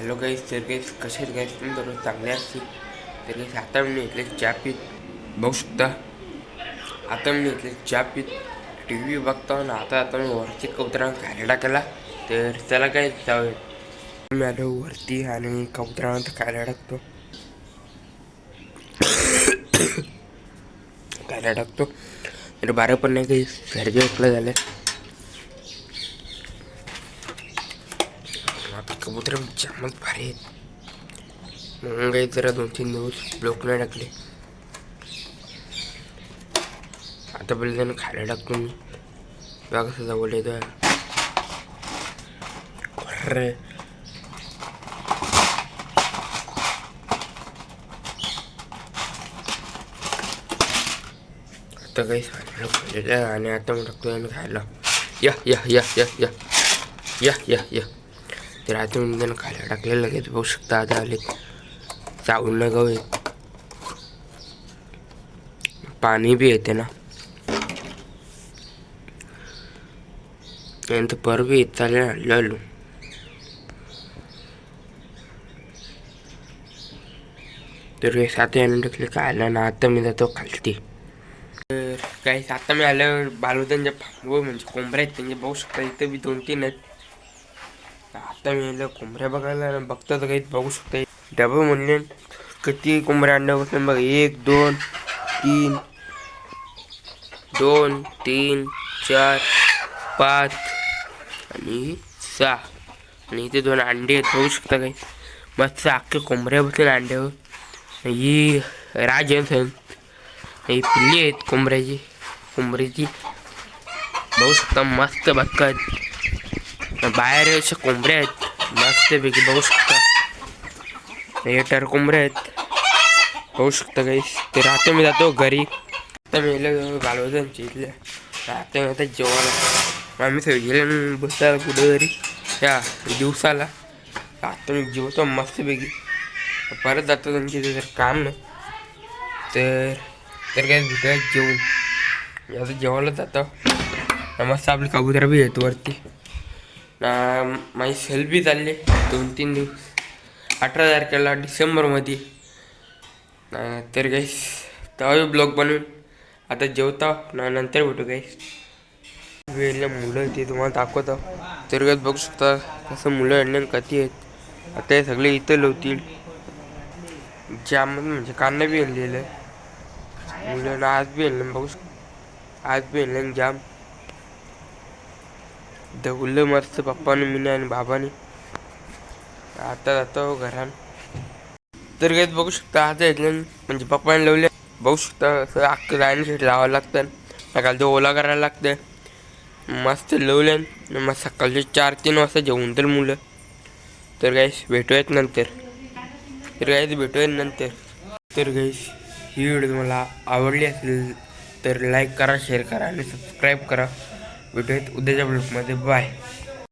Hello गाईस तर गाईस कसे आहेत गाईस तुम्ही दररोज चांगले असतील. तर गाईस आता मी घेतले चहा पीत बघू शकता. आता मी घेतले चहा पीत टी व्ही बघतो ना आता आता मी वरती कबुतरांना खायला टाकला. तर त्याला काय जाऊया. मी आलो वरती आणि कबुतरांना खायला टाकतो. खायला टाकतो. तर बारा पण नाही काही सर्दी उकलं झालं आता कबूतर जामच भारी आहेत. म्हणून काही जरा दोन तीन दिवस ब्लॉक नाही टाकले आता पहिले त्यांना खायला टाकतो मी. बघा कसं जवळ येतो अरे आता काही खायला खाल्लेलं आणि आता मग टाकतो आणि खायला. या या या या या. या या या. ते रात्री त्यांना खायला टाकलेलं लगेच बघू शकता आता आले. चावून न गवे पाणी बी येते ना. नंतर पर बी येत चालेल आणलं तर हे सात यानं टाकले आलं ना आता मी जातो खालती. तर काही आता मी आल्यावर बालवतांच्या फांबव म्हणजे कोंबऱ्या आहेत त्यांचे बघू शकता इथं बी दोन तीन आहेत. आता मी आलं कोंबड्या बघायला आणि बघता तर काही बघू शकता. डबं म्हणले. किती कोंबड्या अंड्या बसले बघा. एक दोन तीन दोन तीन चार पाच आणि सहा. आणि इथे दोन अंडे आहेत. बघू शकता काही. मस्त अख्खे कोंबड्या बसले अंड्यावर. ही राजहंसन ही पिल्ली आहेत कोंबड्याची कोंबड्याची बघू शकता मस्त बक्का आहेत. बाहेर अशा कोंबड्या आहेत. मस्तपैकी बघू शकता. हे टर कोंबड्या आहेत. बघू शकता काही. ते राहतो मी जातो घरी. आता मी घालवतो इथल्या आता मी आता जेवायला. आम्ही सगळे गेले बसला कुठं घरी या दिवसाला. आता मी जेवतो मस्तपैकी परत जातो त्यांची जर काम नाही तर तर काय भेटायला जेवून. आता जेवायला जातो. मस्त आपली कबुतरा बी येतो वरती. ना माझी सेल्फी चालली दोन तीन दिवस. अठरा तारखेला डिसेंबरमध्ये. तर काहीच तेव्हा ब्लॉग बनवून. आता जेवता ना नंतर भेटू काहीच वेळेला मुलं ते तुम्हाला दाखवतो. तर काय बघू शकता कसं मुलं आणले कधी आहेत. आता हे सगळे इथं लवतील जाम म्हणजे कांदा बी आणलेलं मुलं आज बी आणलं बघू शक आज बी आणलं जाम दवलं मस्त पप्पाने मी आणि बाबाने. आता जातो हो घरान. तर काहीच बघू शकता आता येतलं म्हणजे पप्पाने लावले. बघू शकता असं अख्खं जाण्यासाठी लावावं लागतं सकाळ ते ओला करायला लागतं मस्त लवल्यान मग सकाळचे चार तीन वाजता जेवून तर मुलं. तर काहीच भेटूयात नंतर. तर काहीच भेटूयात नंतर. तर काहीच ही व्हिडिओ तुम्हाला आवडली असेल तर लाईक करा शेअर करा आणि सबस्क्राईब करा. भेटूयात उद्याच्या ब्लॉगमध्ये बाय